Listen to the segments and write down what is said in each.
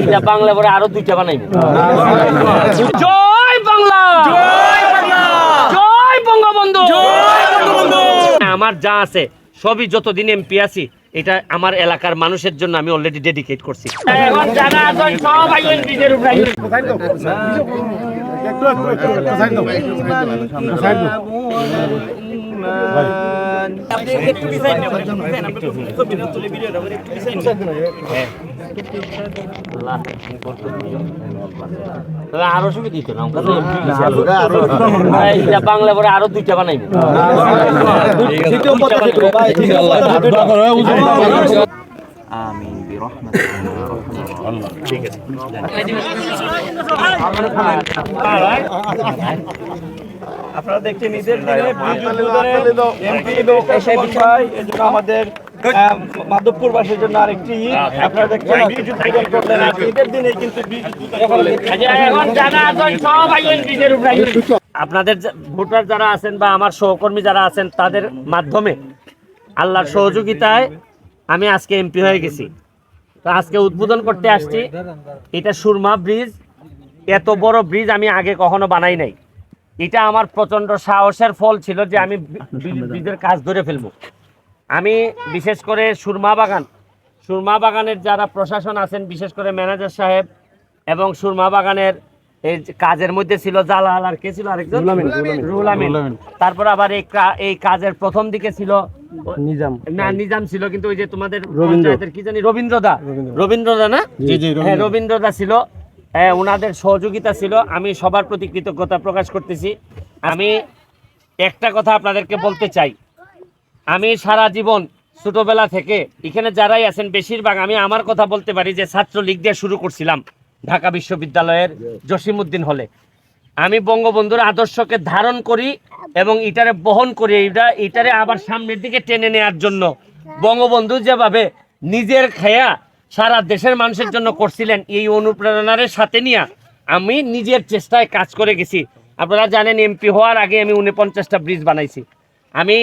এটা বাংলা পরে আরও দুইটা বানাইব। জয় বাংলা! জয় বঙ্গবন্ধু! আমার যা আছে সবই যতদিন এমপি আছি এটা আমার এলাকার মানুষের জন্য আমি অলরেডি ডেডিকেট করছি। দিছে আরও না বাংলা পরে আরও দুইটা বানাই আমি আপনারা দেখছেন নিজের এসে বিষয় আমাদের মাধবপুরবাসীর জন্য আরেকটি আপনারা দেখছেন করলেন। ঈদের দিনে কিন্তু আচ্ছা, উপরে আইবেন। আপনাদের ভোটার যারা আছেন বা আমার সহকর্মী যারা আছেন তাদের মাধ্যমে আল্লাহর সহযোগিতায় আমি আজকে এমপি হয়ে গেছি। তো আজকে উদ্বোধন করতে আসছি। এটা সুরমা ব্রিজ। এত বড় ব্রিজ আমি আগে কখনো বানাই নাই। এটা আমার প্রচণ্ড সাহসের ফল ছিল যে আমি ব্রি- ব্রিজের কাজ ধরে ফেলব। আমি বিশেষ করে সুরমা বাগান সুরমা বাগানের যারা প্রশাসন আছেন বিশেষ করে ম্যানেজার সাহেব এবং সুরমা বাগানের এই কাজের মধ্যে ছিল জালাল আর কে ছিল আরেকজন? রুহুল আমিন। তারপর আবার এই এই কাজের প্রথম দিকে ছিল নিজাম। না নিজাম ছিল কিন্তু ওই যে তোমাদের পঞ্চায়েতের কি জানি? রবীন্দ্রদা। রবীন্দ্রদা না? হ্যাঁ রবীন্দ্রদা ছিল। হ্যাঁ ওনাদের সহযোগিতা ছিল। আমি সবার প্রতি কৃতজ্ঞতা প্রকাশ করতেছি। আমি একটা কথা আপনাদেরকে বলতে চাই। আমি সারা জীবন ছোটবেলা থেকে, এখানে যারাই আছেন, বেশিরভাগ আমি আমার কথা বলতে পারি যে ছাত্র লীগ দিয়ে শুরু করছিলাম ঢাকা বিশ্ববিদ্যালয়ের জসিমউদ্দিন হলে। আমি বঙ্গবন্ধুর আদর্শকে ধারণ করি এবং এটারে বহন করি, এটা, এটারে আবার সামনের দিকে টেনে নেওয়ার জন্য। বঙ্গবন্ধু যেভাবে নিজের খেয়া সারা দেশের মানুষের জন্য করছিলেন, এই অনুপ্রেরণার সাথে নিয়ে আমি নিজের চেষ্টায় কাজ করে গেছি। আপনারা জানেন, এমপি হওয়ার আগে আমি উনপঞ্চাশটা ব্রিজ বানাইছি। আমি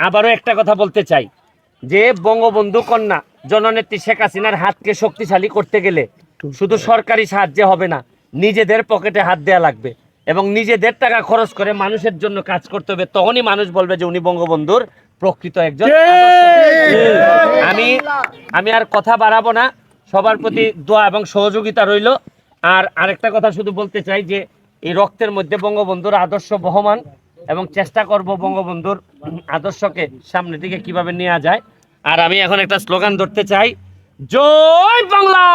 আবারও একটা কথা বলতে চাই। যে বঙ্গবন্ধু কন্যা জননেত্রী শেখ হাসিনার হাতকে শক্তিশালী করতে গেলে শুধু সরকারি সাহায্যে হবে না নিজেদের পকেটে হাত দেওয়া লাগবে এবং নিজেদের টাকা খরচ করে মানুষের জন্য কাজ করতে হবে। তখনই মানুষ বলবে যে উনি বঙ্গবন্ধুর প্রকৃত একজন আমি আমি আর কথা বাড়াবো না সবার প্রতি দোয়া এবং সহযোগিতা রইল। আর আরেকটা কথা শুধু বলতে চাই যে এই রক্তের মধ্যে বঙ্গবন্ধুর আদর্শ বহমান। এবং চেষ্টা করব বঙ্গবন্ধুর আদর্শকে সামনের দিকে কীভাবে নেওয়া যায়। আর আমি এখন একটা স্লোগান ধরতে চাই। জয় বাংলা!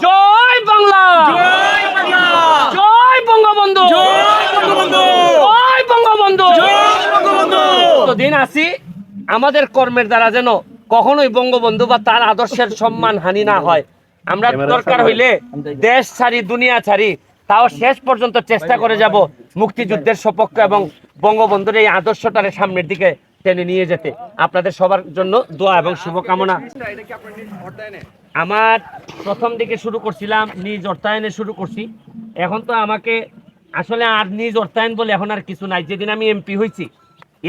জয় বাংলা! জয় বঙ্গবন্ধু! জয় বঙ্গবন্ধু! দিন আসি আমাদের কর্মের দ্বারা যেন কখনোই বঙ্গবন্ধু বা তার আদর্শের সম্মান হানি না হয়। আমরা দরকার হইলে দেশ ছাড়ি দুনিয়া ছাড়ি তাও শেষ পর্যন্ত চেষ্টা করে যাব মুক্তিযুদ্ধের সপক্ষ এবং বঙ্গবন্ধুর এই আদর্শটারে সামনের দিকে টেনে নিয়ে যেতে। আপনাদের সবার জন্য দোয়া এবং শুভকামনা। আমার প্রথম দিকে শুরু করছিলাম, নিজ অর্থায়নে শুরু করছি। এখন তো আমাকে আসলে আর নিজ অর্থায়ন বলে এখন আর কিছু নাই। যেদিন আমি এমপি হয়েছি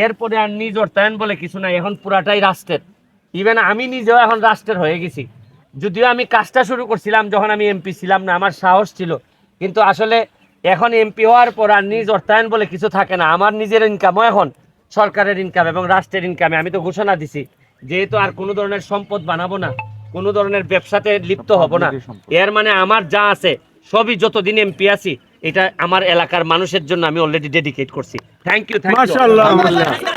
এরপরে আর নিজ অর্থায়ন বলে কিছু নাই। এখন পুরাটাই রাষ্ট্রের। ইভেন আমি নিজেও এখন রাষ্ট্রের হয়ে গেছি। যদিও আমি কাজটা শুরু করছিলাম যখন আমি এমপি ছিলাম না, আমার সাহস ছিল। কিন্তু আসলে এখন এমপি হওয়ার পর আর নিজ অর্থায়ন বলে কিছু থাকে না। আমার নিজের ইনকামও এখন সরকারের ইনকাম এবং রাষ্ট্রের ইনকামে আমি তো ঘোষণা দিছি যেহেতু আর কোনো ধরনের সম্পদ বানাবো না কোনো ধরনের ব্যবসাতে লিপ্ত হব না। এর মানে আমার যা আছে সবই যতদিন এমপি আছি এটা আমার এলাকার মানুষের জন্য আমি অলরেডি ডেডিকেট করছি। Thank you thank you